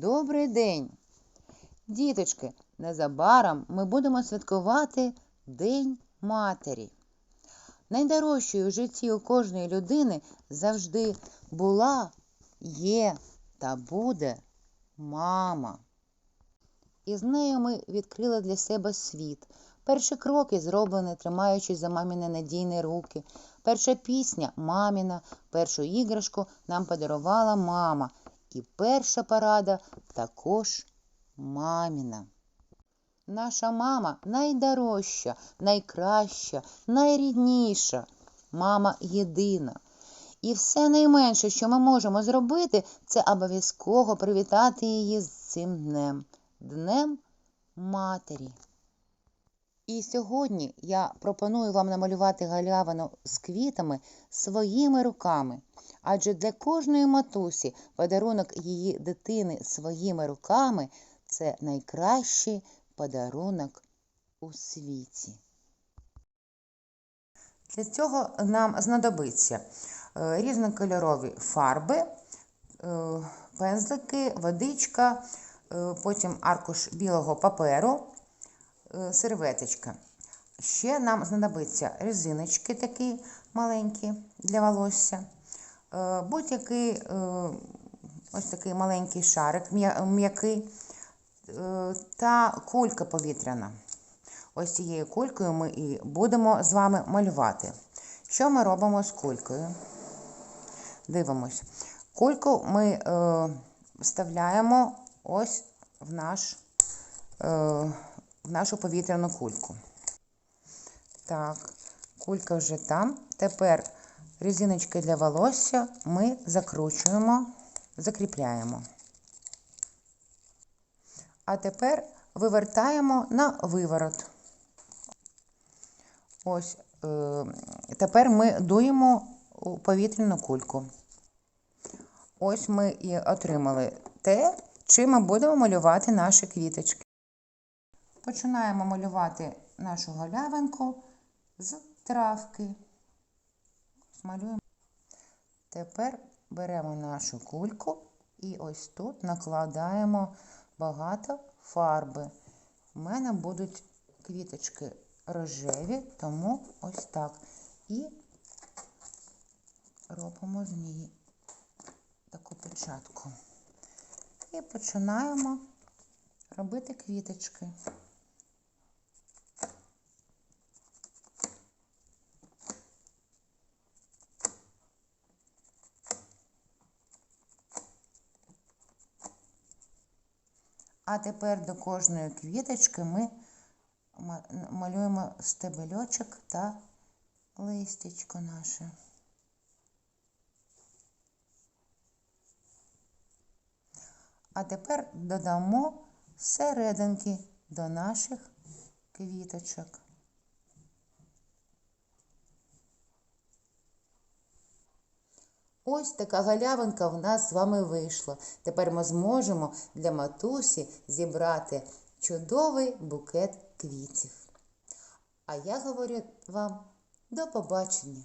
Добрий день! Діточки, незабаром ми будемо святкувати День Матері. Найдорожчою в житті у кожної людини завжди була, є та буде мама. І з нею ми відкрили для себе світ. Перші кроки зроблені, тримаючись за маміни надійні руки. Перша пісня маміна, першу іграшку нам подарувала мама. І перша парада також маміна. Наша мама найдорожча, найкраща, найрідніша. Мама єдина. І все найменше, що ми можемо зробити, це обов'язково привітати її з цим днем Днем Матері. І сьогодні я пропоную вам намалювати галявину з квітами своїми руками. Адже для кожної матусі подарунок її дитини своїми руками це найкращий подарунок у світі. Для цього нам знадобиться е, різнокольорові фарби, е, пензлики, водичка, е, потім аркуш білого паперу, серветочка. Ще нам знадобиться резиночки такі маленькі для волосся, е, будь-який е, ось такий маленький шарик м'який е, та кулька повітряна. Ось цією кулькою ми і будемо з вами малювати. Що ми робимо з кулькою? Дивимось. Кульку ми е, вставляємо ось в, наш, е, в нашу повітряну кульку. Так, кулька вже там. Тепер резиночки для волосся ми закручуємо, закріпляємо. А тепер вивертаємо на виворот. Ось е, тепер ми дуємо у повітряну кульку. Ось ми і отримали те, чим ми будемо малювати наші квіточки. Починаємо малювати нашу галявинку з травки. Малюємо. Тепер беремо нашу кульку і ось тут накладаємо багато фарби. У мене будуть квіточки рожеві, тому ось так. І робимо з неї таку печатку. І починаємо робити квіточки. А тепер до кожної квіточки ми малюємо стебельочок та листячко наше. А тепер додамо серединки до наших квіточок. Ось така галявинка в нас з вами вийшла. Тепер ми зможемо для матусі зібрати чудовий букет квітів. А я говорю вам до побачення!